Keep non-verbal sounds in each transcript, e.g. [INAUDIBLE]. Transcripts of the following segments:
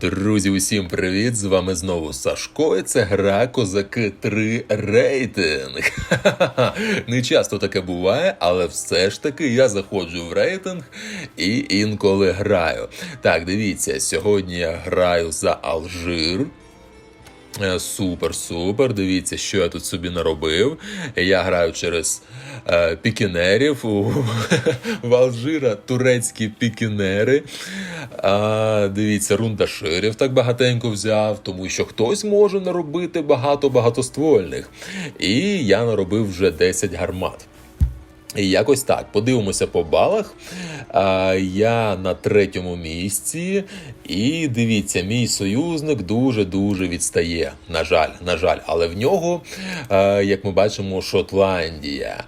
Друзі, усім привіт! З вами знову Сашко. і Це гра Козаки 3 рейтинг. [LAUGHS] Не часто таке буває, але все ж таки я заходжу в рейтинг і інколи граю. Так, дивіться, сьогодні я граю за Алжир. Е, Супер, супер. Дивіться, що я тут собі наробив. Я граю через е, пікінерів. У, [LAUGHS] в Алжира турецькі пікінери. А, дивіться, рундаширів так багатенько взяв, тому що хтось може наробити багато багатоствольних. І я наробив вже 10 гармат. І якось так. Подивимося по балах. А, я на третьому місці. І дивіться, мій союзник дуже-дуже відстає. На жаль, на жаль, але в нього, як ми бачимо, Шотландія.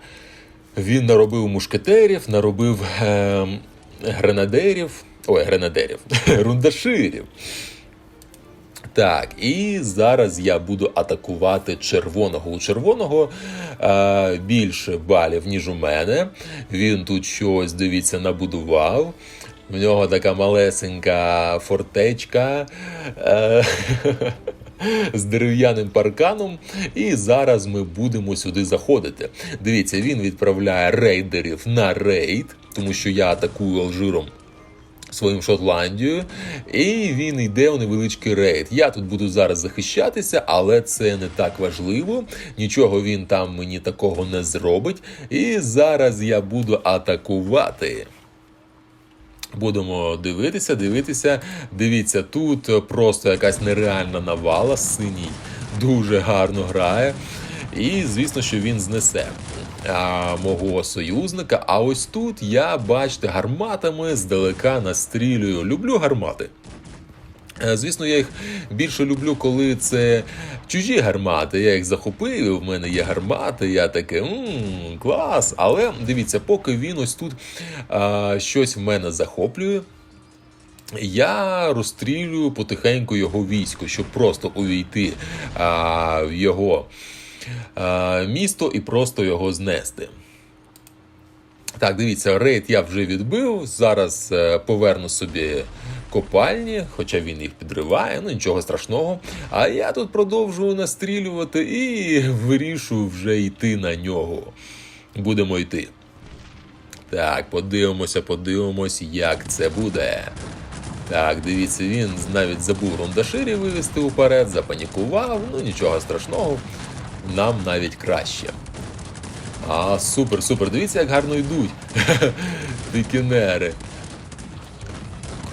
Він наробив мушкетерів, наробив е, гренадерів. Ой, гренадерів, [LAUGHS] рундаширів. Так, і зараз я буду атакувати червоного. У червоного е, більше балів, ніж у мене. Він тут щось, дивіться, набудував. В нього така малесенька фортечка. Е, [LAUGHS] З дерев'яним парканом, і зараз ми будемо сюди заходити. Дивіться, він відправляє рейдерів на рейд, тому що я атакую Алжиром своїм Шотландією, і він йде у невеличкий рейд. Я тут буду зараз захищатися, але це не так важливо. Нічого він там мені такого не зробить. І зараз я буду атакувати. Будемо дивитися, дивитися. Дивіться, тут просто якась нереальна навала. Синій дуже гарно грає. І звісно, що він знесе а, мого союзника. А ось тут я, бачите, гарматами здалека настрілюю. Люблю гармати. Е, Звісно, я їх більше люблю, коли це чужі гармати. Я їх захопив, в мене є гармати, я таке клас. Але дивіться, поки він ось тут а, щось в мене захоплює. Я розстрілюю потихеньку його військо, щоб просто увійти а, в його місто і просто його знести. Так, дивіться, рейд я вже відбив. Зараз е, поверну собі копальні, хоча він їх підриває, ну нічого страшного. А я тут продовжую настрілювати і вирішую вже йти на нього. Будемо йти. Так, подивимося, подивимось, як це буде. Так, дивіться, він навіть забув рундаширі вивести уперед, запанікував, ну нічого страшного, нам навіть краще. А, супер, супер. Дивіться, як гарно йдуть. [LAUGHS] Пікінери.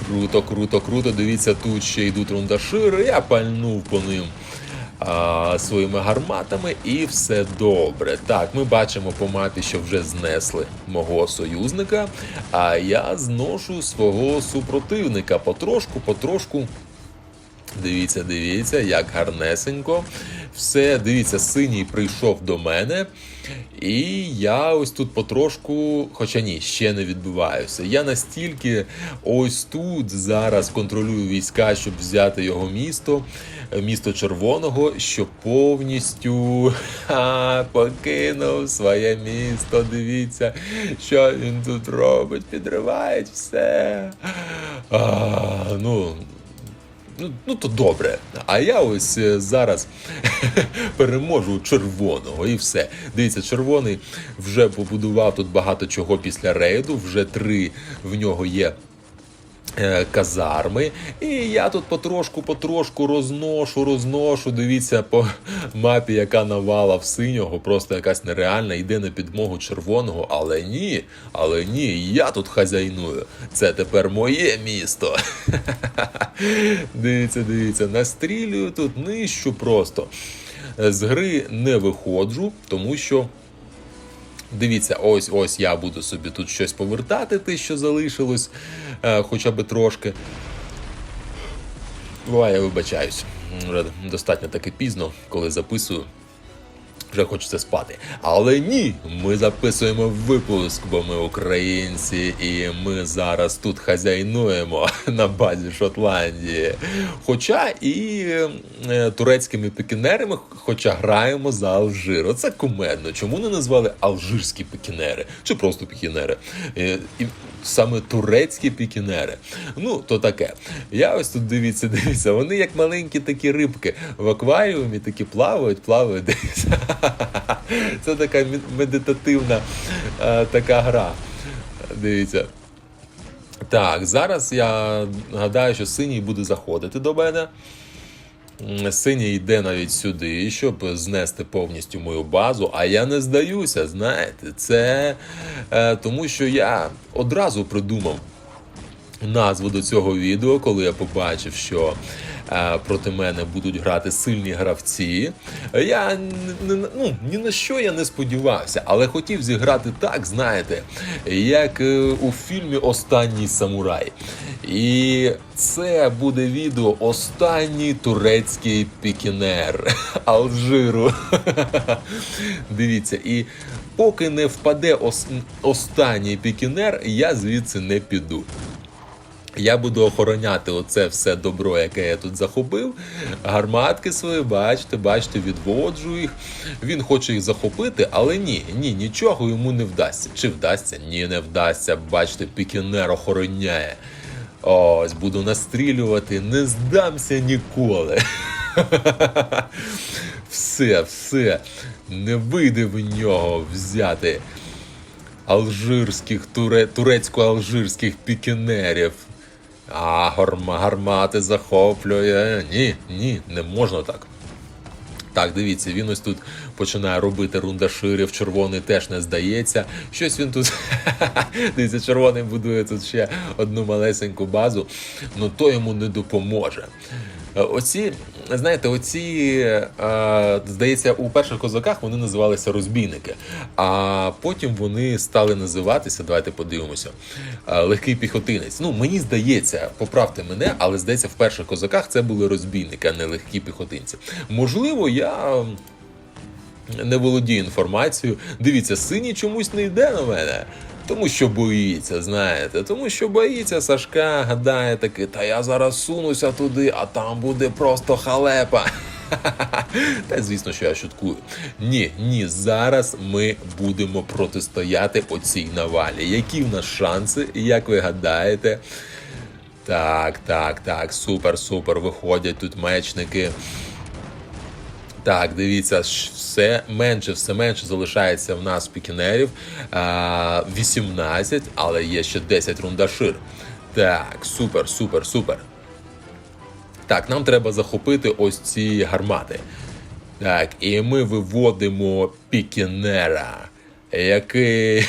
Круто, круто, круто. Дивіться, тут ще йдуть рундашири. Я пальнув по ним а, своїми гарматами, і все добре. Так, ми бачимо по мапі, що вже знесли мого союзника, а я зношу свого супротивника потрошку, потрошку. Дивіться, дивіться, як гарнесенько. Все, дивіться, синій прийшов до мене. І я ось тут потрошку, хоча ні, ще не відбиваюся. Я настільки ось тут зараз контролюю війська, щоб взяти його місто, місто червоного, що повністю ха, покинув своє місто. Дивіться, що він тут робить, підривають все. А, ну, Ну, ну то добре. А я ось е, зараз [LAUGHS] переможу червоного і все. Дивіться, червоний вже побудував тут багато чого після рейду. Вже три в нього є. Е, Казарми, і я тут потрошку-потрошку розношу, розношу. Дивіться по мапі, яка навала в синього, просто якась нереальна, йде на підмогу червоного. Але ні, але ні, я тут хазяйную. Це тепер моє місто. [LAUGHS] Дивіться, дивіться, настрілюю тут нижчу просто. З гри не виходжу, тому що. Дивіться, ось ось я буду собі тут щось повертати, те, що залишилось, е, хоча б трошки. Буває, я вибачаюсь. Достатньо таки пізно, коли записую. Вже хочеться спати. Але ні, ми записуємо випуск, бо ми українці, і ми зараз тут хазяйнуємо [LAUGHS] на базі Шотландії. Хоча і е, турецькими пікінерами, хоча граємо за Алжир. Оце кумедно. Чому не назвали алжирські пікінери? Чи просто пікінери? Е, і саме турецькі пікінери. Ну, то таке. Я ось тут дивіться, дивіться, вони як маленькі такі рибки в акваріумі, такі плавають, плавають. Дивіться. Це така медитативна е, така гра. Дивіться. Так, зараз я гадаю, що синій буде заходити до мене. Синій йде навіть сюди, щоб знести повністю мою базу, а я не здаюся, знаєте. Це е, тому, що я одразу придумав назву до цього відео, коли я побачив, що е, проти мене будуть грати сильні гравці. Я ну, ні на що я не сподівався, але хотів зіграти так, знаєте, як е, у фільмі Останній самурай. І це буде відео Останній турецький пікінер [LAUGHS] Алжиру. [LAUGHS] Дивіться, і поки не впаде ос- останній пікінер, я звідси не піду. Я буду охороняти оце все добро, яке я тут захопив. Гарматки свої, бачите, бачите, відводжу їх. Він хоче їх захопити, але ні, ні, нічого йому не вдасться. Чи вдасться? Ні, не вдасться. Бачите, пікінер охороняє. Ось, буду настрілювати, не здамся ніколи. [LAUGHS] Все, все. Не вийде в нього взяти алжирських, туре, турецько-алжирських пікінерів. А гарма, гармати захоплює. Ні, ні, не можна так. Так, дивіться, він ось тут починає робити рундаширів, червоний теж не здається. Щось він тут. [LAUGHS] Дивіться, червоний будує тут ще одну малесеньку базу, ну то йому не допоможе. Е, Оці, знаєте, оці, е, здається, у перших козаках вони називалися розбійники, а потім вони стали називатися, давайте подивимося, е, легкий піхотинець. Ну, мені здається, поправте мене, але здається, в перших козаках це були розбійники, а не легкі піхотинці. Можливо, я не володію інформацією. Дивіться, синій чомусь не йде на мене. Тому що боїться, знаєте, тому що боїться Сашка, гадає таки, та я зараз сунуся туди, а там буде просто халепа. [LAUGHS] Та звісно, що я шуткую. Ні, ні, зараз ми будемо протистояти оцій навалі. Які в нас шанси, як ви гадаєте? Так, так, так, супер, супер. Виходять тут мечники. Так, дивіться, все менше, все менше залишається в нас пікінерів. 18, але є ще 10 рундашир. Так, супер, супер, супер. Так, нам треба захопити ось ці гармати. Так, і ми виводимо пікінера, який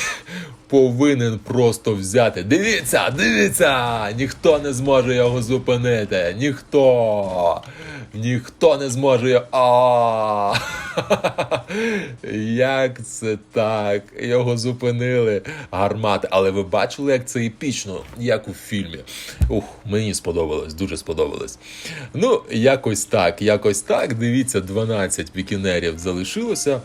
повинен просто взяти. Дивіться, дивіться! Ніхто не зможе його зупинити. Ніхто. Ніхто не зможе його. [LAUGHS] Як це так? Його зупинили гармати. Але ви бачили, як це епічно, як у фільмі. Ух, мені сподобалось, дуже сподобалось. Ну, якось так, якось так. Дивіться, 12 пікінерів залишилося.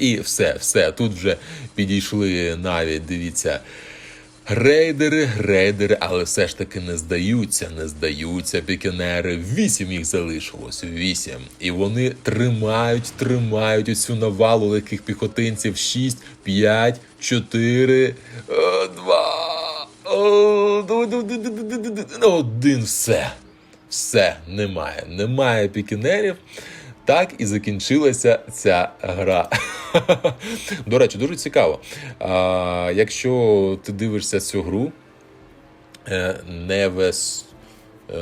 І все, все. Тут вже підійшли навіть, дивіться. Рейдери, рейдери, але все ж таки не здаються, не здаються пікінери. Вісім їх залишилось, вісім. І вони тримають, тримають оцю навалу легких піхотинців. Шість, п'ять, чотири, два, один. Все. Все, немає. Немає пікінерів. Так і закінчилася ця гра. [LAUGHS] До речі, дуже цікаво. А, якщо ти дивишся цю гру, е, Невес. Е,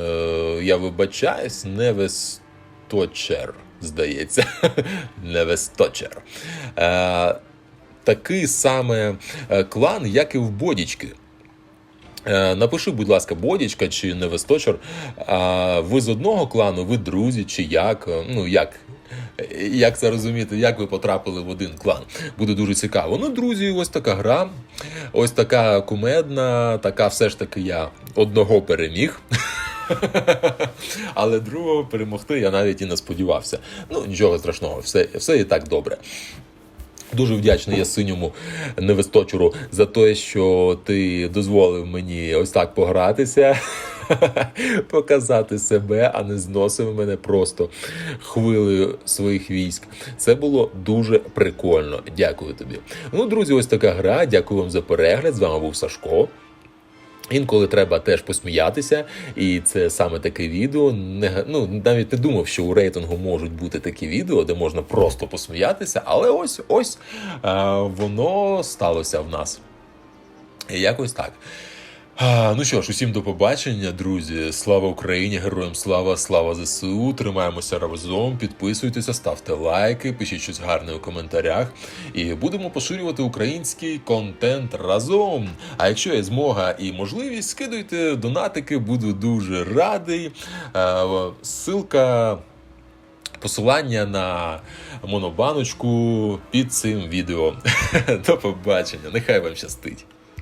я вибачаюсь, Невес Точер, здається. [LAUGHS] Невес Точер. Е, такий саме клан, як і в Бодічки. Е, Напиши, будь ласка, Бодічка чи Невесточер. А ви з одного клану, ви друзі, чи як? Е, Ну як? Е, Як це розуміти, як ви потрапили в один клан? Буде дуже цікаво. Ну, друзі, ось така гра, ось така кумедна, така все ж таки я одного переміг. Але другого перемогти я навіть і не сподівався. Ну, нічого страшного, все, все і так добре. Дуже вдячний я синьому невесточуру за те, що ти дозволив мені ось так погратися, [LAUGHS] показати себе, а не зносив мене просто хвилею своїх військ. Це було дуже прикольно. Дякую тобі. Ну, друзі, ось така гра. Дякую вам за перегляд. З вами був Сашко. Інколи треба теж посміятися, і це саме таке відео. Не, ну, навіть не думав, що у рейтингу можуть бути такі відео, де можна просто посміятися, але ось ось е, воно сталося в нас. Якось так. Ну що ж, усім до побачення, друзі. Слава Україні, героям слава, слава ЗСУ. Тримаємося разом, підписуйтеся, ставте лайки, пишіть щось гарне у коментарях. І будемо поширювати український контент разом. А якщо є змога і можливість, скидуйте донатики, буду дуже радий. Ссылка. Посилання на монобаночку під цим відео. [LAUGHS] До побачення. Нехай вам щастить.